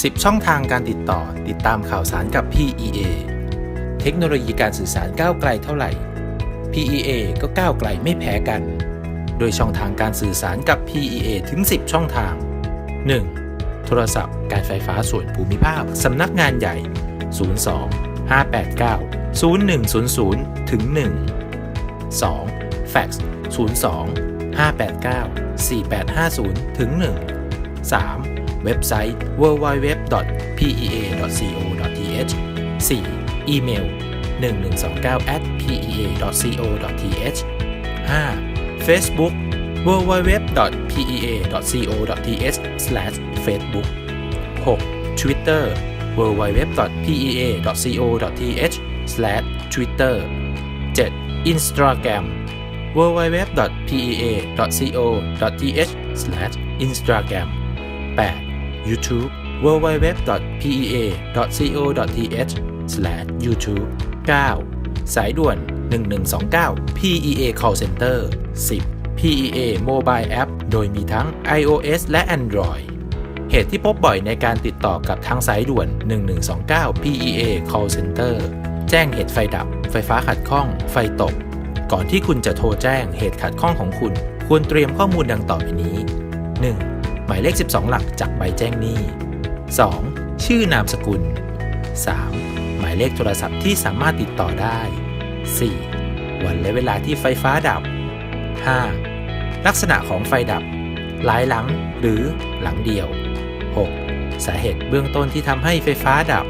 10 ช่องทางการติดต่อ ติดตามข่าวสารกับ PEA เทคโนโลยีการสื่อสารก้าวไกลเท่าไหร่ PEA ก็ก้าวไกลไม่แพ้กัน โดยช่องทางการสื่อสารกับ PEA ถึง 10 ช่องทาง 1. โทรศัพท์ การไฟฟ้าส่วนภูมิภาค สำนักงานใหญ่ 02 589 0100 ถึง 1 2. แฟกซ์02 589 4850 ถึง 1 3. เว็บไซต์ www.pea.co.th 4. อีเมล 1129@pea.co.th 5. Facebook www.pea.co.th/facebook 6. Twitter www.pea.co.th/twitter 7. Instagram www.pea.co.th/instagram 8. YouTube www.pea.co.th/youtube 9. สายด่วน 1129 PEA Call Center 10. PEA Mobile App โดยมีทั้ง iOS และ Android เหตุที่พบบ่อยในการติดต่อกับทางสายด่วน 1129 PEA Call Center แจ้งเหตุไฟดับ ไฟฟ้าขัดข้อง ไฟตก ก่อนที่คุณจะโทรแจ้งเหตุขัดข้องของคุณ ควรเตรียมข้อมูลดังต่อไปนี้ 1. หมายเลข 12 หลักจากใบแจ้งหนี้ 2. ชื่อนามสกุล 3. หมายเลขโทรศัพท์ที่สามารถติดต่อได้ 4. วันและเวลาที่ไฟฟ้าดับ 5. ลักษณะของไฟดับ หลายหลังหรือหลังเดียว 6. สาเหตุเบื้องต้นที่ทำให้ไฟฟ้าดับ